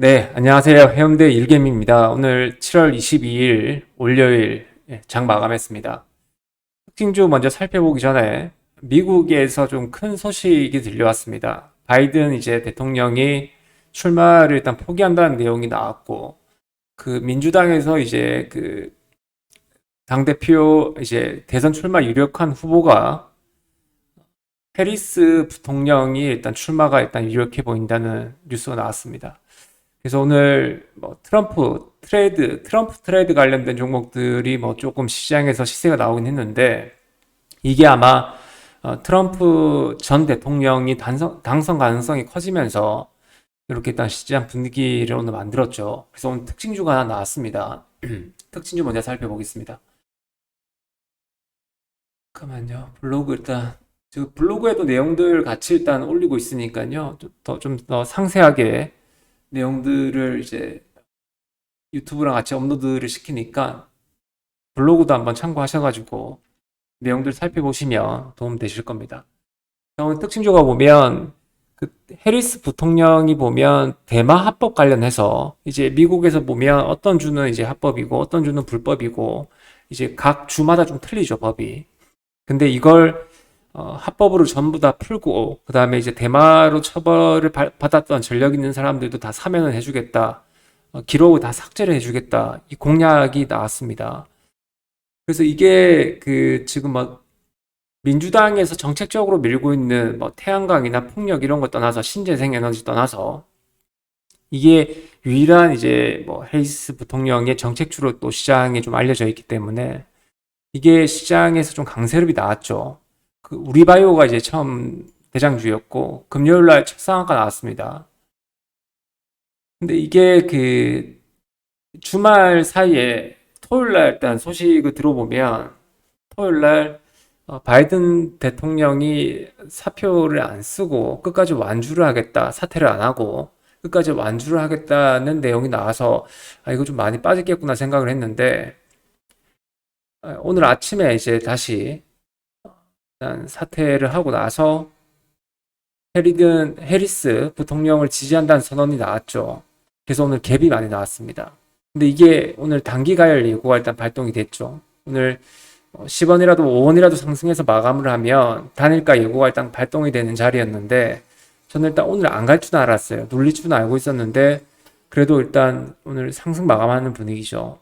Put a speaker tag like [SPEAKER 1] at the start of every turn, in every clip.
[SPEAKER 1] 네, 안녕하세요. 해운대 일개미입니다. 오늘 7월 22일 월요일 예, 장 마감했습니다. 특징주 먼저 살펴보기 전에 미국에서 좀 큰 소식이 들려왔습니다. 바이든 이제 대통령이 출마를 일단 포기한다는 내용이 나왔고, 그 민주당에서 이제 그 당대표 이제 대선 출마 유력한 후보가 해리스 부통령이 일단 출마가 일단 유력해 보인다는 뉴스가 나왔습니다. 그래서 오늘 뭐 트럼프 트레이드, 트럼프 트레이드 관련된 종목들이 뭐 조금 시장에서 시세가 나오긴 했는데 이게 아마 어, 트럼프 전 대통령이 당선, 당선 가능성이 커지면서 이렇게 일단 시장 분위기를 오늘 만들었죠. 그래서 오늘 특징주가 하나 나왔습니다. 특징주 먼저 살펴보겠습니다. 잠깐만요. 블로그 일단 저 블로그에도 내용들 같이 일단 올리고 있으니까요. 더좀더 상세하게 내용들을 이제 유튜브랑 같이 업로드를 시키니까 블로그도 한번 참고하셔가지고 내용들 살펴보시면 도움 되실 겁니다. 특징조가 보면 그 해리스 부통령이 보면 대마 합법 관련해서 이제 미국에서 보면 어떤 주는 이제 합법이고 어떤 주는 불법이고 이제 각 주마다 좀 틀리죠 법이. 근데 이걸 어, 합법으로 전부 다 풀고 그 다음에 이제 대마로 처벌을 받- 받았던 전력 있는 사람들도 다 사면을 해주겠다. 어, 기록을 다 삭제를 해주겠다. 이 공약이 나왔습니다. 그래서 이게 그 지금 뭐 민주당에서 정책적으로 밀고 있는 뭐 태양광이나 풍력 이런 거 떠나서 신재생 에너지 떠나서 이게 유일한 이제 뭐 헤이스 부통령의 정책주로 또 시장에 좀 알려져 있기 때문에 이게 시장에서 좀 강세력이 나왔죠. 그 우리 바이오가 이제 처음 대장주였고 금요일 날첫 상한가 나왔습니다. 근데 이게 그 주말 사이에 토요일 날 일단 소식을 들어보면 토요일 날 어, 바이든 대통령이 사표를 안 쓰고 끝까지 완주를 하겠다, 사퇴를 안 하고 끝까지 완주를 하겠다는 내용이 나와서 아, 이거 좀 많이 빠지겠구나 생각을 했는데 아, 오늘 아침에 이제 다시 일단 사퇴를 하고 나서 해리든 해리스 부통령을 지지한다는 선언이 나왔죠. 그래서 오늘 갭이 많이 나왔습니다. 근데 이게 오늘 단기 가열 예고가 일단 발동이 됐죠. 오늘 10원이라도 5원이라도 상승해서 마감을 하면 단일가 예고가 일단 발동이 되는 자리였는데 저는 일단 오늘 안 갈 줄은 알았어요. 눌릴 줄은 알고 있었는데 그래도 일단 오늘 상승 마감하는 분위기죠.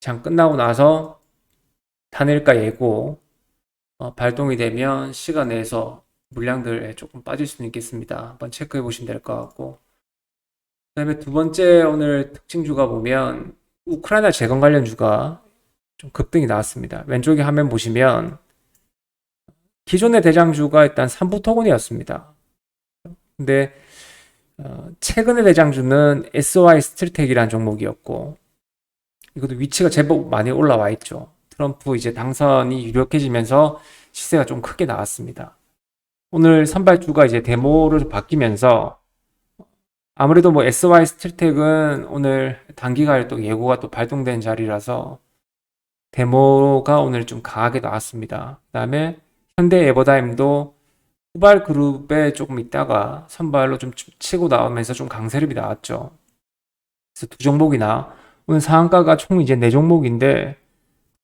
[SPEAKER 1] 장 끝나고 나서 단일가 예고 어, 발동이 되면 시간 내에서 물량들에 조금 빠질 수는 있겠습니다. 한번 체크해 보시면 될 것 같고. 그 다음에 두 번째 오늘 특징주가 보면 우크라이나 재건 관련주가 좀 급등이 나왔습니다. 왼쪽에 화면 보시면 기존의 대장주가 일단 삼부토건이었습니다. 근데 어, 최근의 대장주는 SOI 스틸텍이라는 종목이었고 이것도 위치가 제법 많이 올라와 있죠. 트럼프 이제 당선이 유력해지면서 시세가 좀 크게 나왔습니다. 오늘 선발주가 이제 데모로 바뀌면서 아무래도 뭐 SY 스틸텍은 오늘 단기가에 또 예고가 또 발동된 자리라서 데모가 오늘 좀 강하게 나왔습니다. 그 다음에 현대 에버다임도 후발 그룹에 조금 있다가 선발로 좀 치고 나오면서 좀 강세력이 나왔죠. 그래서 두 종목이나 오늘 상한가가 총 이제 네 종목인데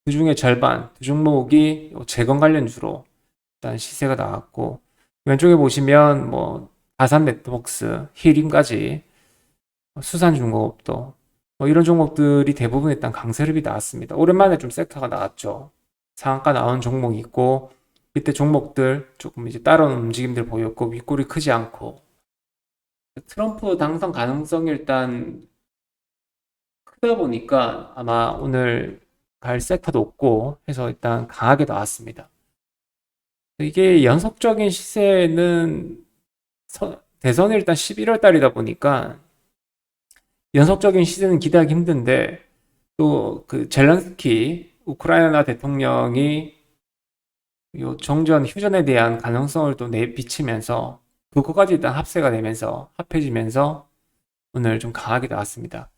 [SPEAKER 1] 그 중에 절반, 두 종목이 재건 관련 주로 일단 시세가 나왔고 왼쪽에 보시면 뭐 아산 네트웍스, 히림까지 수산중공업도 뭐 이런 종목들이 대부분 일단 강세력이 나왔습니다. 오랜만에 좀 섹터가 나왔죠. 상한가 나온 종목이 있고 밑에 종목들 조금 이제 따라오는 움직임들 보였고 윗골이 크지 않고 트럼프 당선 가능성이 일단 크다 보니까 아마 오늘 갈 섹터도 없고 해서 일단 강하게 나왔습니다. 이게 연속적인 시세는 서- 대선이 일단 11월 달이다 보니까 연속적인 시세는 기대하기 힘든데 또 그 젤렌스키 우크라이나 대통령이 요 정전 휴전에 대한 가능성을 또 내비치면서 그거까지 일단 합세가 되면서 합해지면서 오늘 좀 강하게 나왔습니다.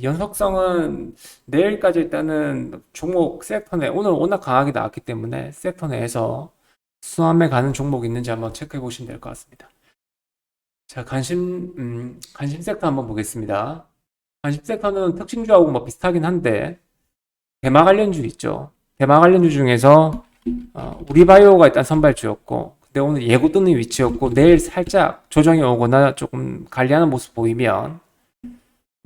[SPEAKER 1] 연속성은 내일까지 일단은 종목 섹터 내 오늘 워낙 강하게 나왔기 때문에 섹터 내에서 수함에 가는 종목 있는지 한번 체크해 보시면 될 것 같습니다. 자, 관심, 음, 관심 섹터 한번 보겠습니다. 관심 섹터는 특징주하고 뭐 비슷하긴 한데, 대마 관련주 있죠. 대마 관련주 중에서, 어, 우리바이오가 일단 선발주였고, 근데 오늘 예고 뜨는 위치였고, 내일 살짝 조정이 오거나 조금 관리하는 모습 보이면,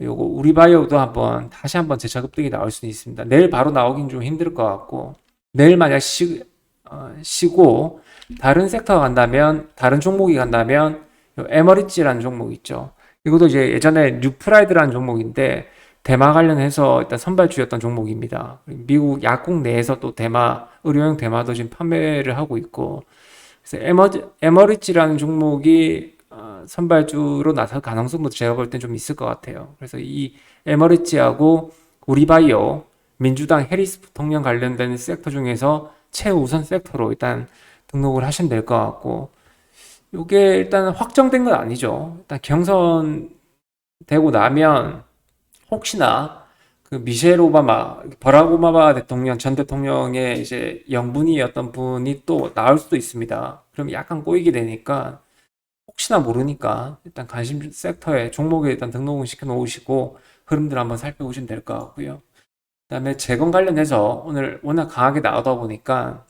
[SPEAKER 1] 요거 우리 바이오도 한번, 다시 한번 재차 급등이 나올 수는 있습니다. 내일 바로 나오긴 좀 힘들 것 같고, 내일 만약 쉬, 어, 쉬고, 다른 섹터가 간다면, 다른 종목이 간다면, 요 에머리지라는 종목 있죠. 이것도 이제 예전에 뉴프라이드라는 종목인데 대마 관련해서 일단 선발주였던 종목입니다. 미국 약국 내에서 또 대마 의료용 대마도 지금 판매를 하고 있고 그래서 에머 에머리지라는 종목이 어, 선발주로 나설 가능성도 제가 볼 땐 좀 있을 것 같아요. 그래서 이 에머리지하고 우리바이오 민주당 해리스 부통령 관련된 섹터 중에서 최우선 섹터로 일단 등록을 하시면 될 것 같고 이게 일단 확정된 건 아니죠. 일단 경선 되고 나면 혹시나 그 미셸 오바마, 버락 오바마 대통령 전 대통령의 이제 영분이었던 분이 또 나올 수도 있습니다. 그럼 약간 꼬이게 되니까 혹시나 모르니까 일단 관심 섹터에 종목에 일단 등록을 시켜 놓으시고 흐름들 한번 살펴보시면 될 것 같고요. 그다음에 재건 관련해서 오늘 워낙 강하게 나오다 보니까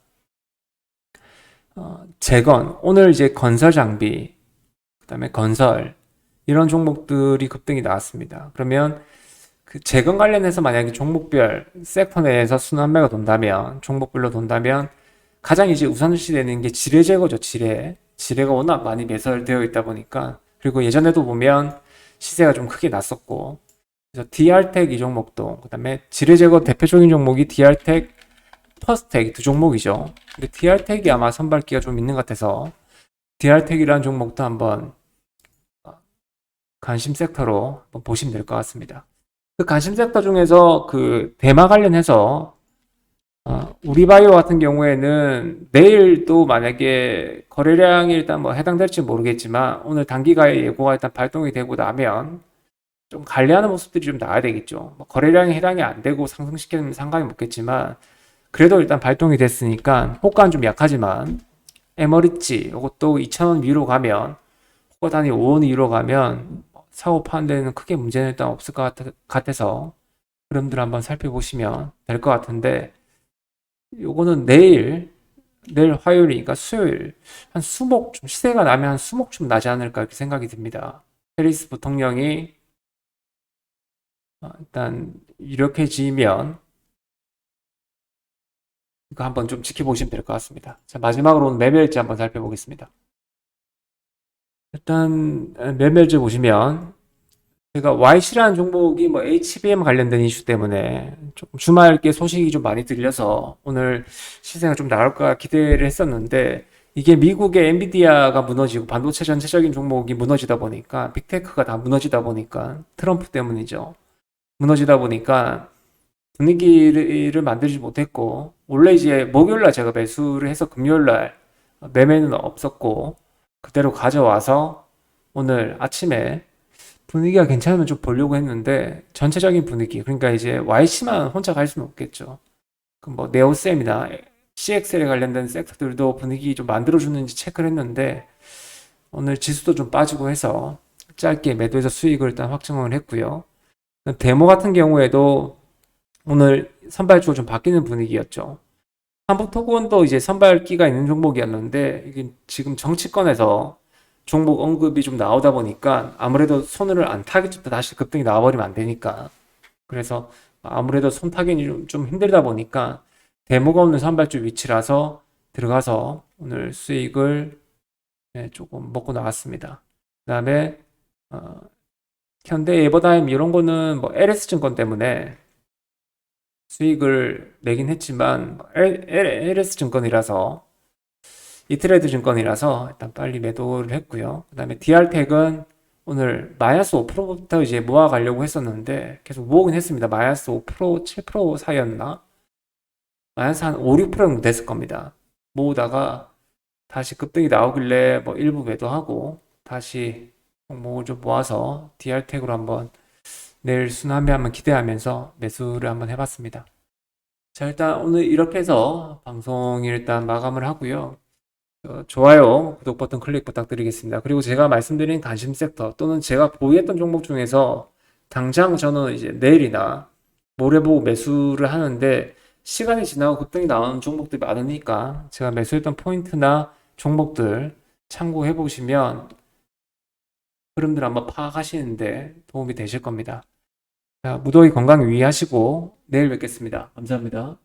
[SPEAKER 1] 어, 재건, 오늘 이제 건설 장비, 그다음에 건설 이런 종목들이 급등이 나왔습니다. 그러면 그 재건 관련해서 만약에 종목별 섹터 내에서 순환매가 돈다면 종목별로 돈다면 가장 이제 우선시 되는 게 지뢰 제거죠, 지뢰. 지뢰가 워낙 많이 매설되어 있다 보니까 그리고 예전에도 보면 시세가 좀 크게 났었고 그래서 DR텍 이 종목도 그다음에 지뢰 제거 대표적인 종목이 DR텍 퍼스텍 두 종목이죠. 근데 DR텍이 아마 선발기가 좀 있는 것 같아서 DR텍이라는 종목도 한번 관심 섹터로 한번 보시면 될 것 같습니다. 그 관심 섹터 중에서 그 대마 관련해서 어, 우리 바이오 같은 경우에는 내일 또 만약에 거래량이 일단 뭐 해당될지 모르겠지만 오늘 단기가의 예고가 일단 발동이 되고 나면 좀 관리하는 모습들이 좀 나와야 되겠죠. 뭐 거래량이 해당이 안 되고 상승시키면 상관이 없겠지만 그래도 일단 발동이 됐으니까 호가는 좀 약하지만 에머리지 이것도 2,000원 위로 가면 호가 단위 5원 위로 가면 사고 파는 데는 크게 문제는 일단 없을 것 같아, 서 흐름들 한번 살펴보시면 될 것 같은데 요거는 내일 내일 화요일이니까 수요일 한 수목 좀 시세가 나면 한 수목 좀 나지 않을까 이렇게 생각이 듭니다. 페리스 부통령이 어, 일단 이렇게 지으면 이거 한번 좀 지켜보시면 될 것 같습니다. 자, 마지막으로는 매매일지 한번 살펴보겠습니다. 일단 매매일지 보시면 제가 YC라는 종목이 뭐 HBM 관련된 이슈 때문에 조금 주말께 소식이 좀 많이 들려서 오늘 시세가 좀 나올까 기대를 했었는데 이게 미국의 엔비디아가 무너지고 반도체 전체적인 종목이 무너지다 보니까 빅테크가 다 무너지다 보니까 트럼프 때문이죠. 무너지다 보니까 분위기를 만들지 못했고 원래 이제 목요일날 제가 매수를 해서 금요일날 매매는 없었고 그대로 가져와서 오늘 아침에 분위기가 괜찮으면 좀 보려고 했는데 전체적인 분위기 그러니까 이제 YC만 혼자 갈 수는 없겠죠. 그뭐 네오셈이나 CXL에 관련된 섹터들도 분위기 좀 만들어주는지 체크를 했는데 오늘 지수도 좀 빠지고 해서 짧게 매도해서 수익을 일단 확정을 했고요. 데모 같은 경우에도 오늘 선발주가 좀 바뀌는 분위기였죠. 한국 토건도 이제 선발기가 있는 종목이었는데 이게 지금 정치권에서 종목 언급이 좀 나오다 보니까 아무래도 손을 안 타겠죠. 다시 급등이 나와버리면 안 되니까. 그래서 아무래도 손 타기는 좀, 좀 힘들다 보니까 대모가 없는 선발주 위치라서 들어가서 오늘 수익을 네, 조금 먹고 나왔습니다. 그 다음에 어, 현대 에버다임 이런 거는 뭐 LS증권 때문에 수익을 내긴 했지만 LS 증권이라서 이트레드 증권이라서 일단 빨리 매도를 했고요. 그 다음에 DR텍은 오늘 마이너스 5%부터 이제 모아가려고 했었는데 계속 모으긴 했습니다. 마이너스 5% 7% 사이였나? 마이너스 한 5, 6% 정도 됐을 겁니다. 모으다가 다시 급등이 나오길래 뭐 일부 매도하고 다시 종목을 좀 모아서 DR텍으로 한번 내일 순환매 한번 기대하면서 매수를 한번 해봤습니다. 자, 일단 오늘 이렇게 해서 방송 일단 마감을 하고요. 어, 좋아요, 구독 버튼 클릭 부탁드리겠습니다. 그리고 제가 말씀드린 관심 섹터 또는 제가 보유했던 종목 중에서 당장 저는 이제 내일이나 모레 보고 매수를 하는데 시간이 지나고 급등이 나오는 종목들이 많으니까 제가 매수했던 포인트나 종목들 참고해 보시면 흐름들 한번 파악하시는데 도움이 되실 겁니다. 자, 무더위 건강 유의하시고 내일 뵙겠습니다. 감사합니다.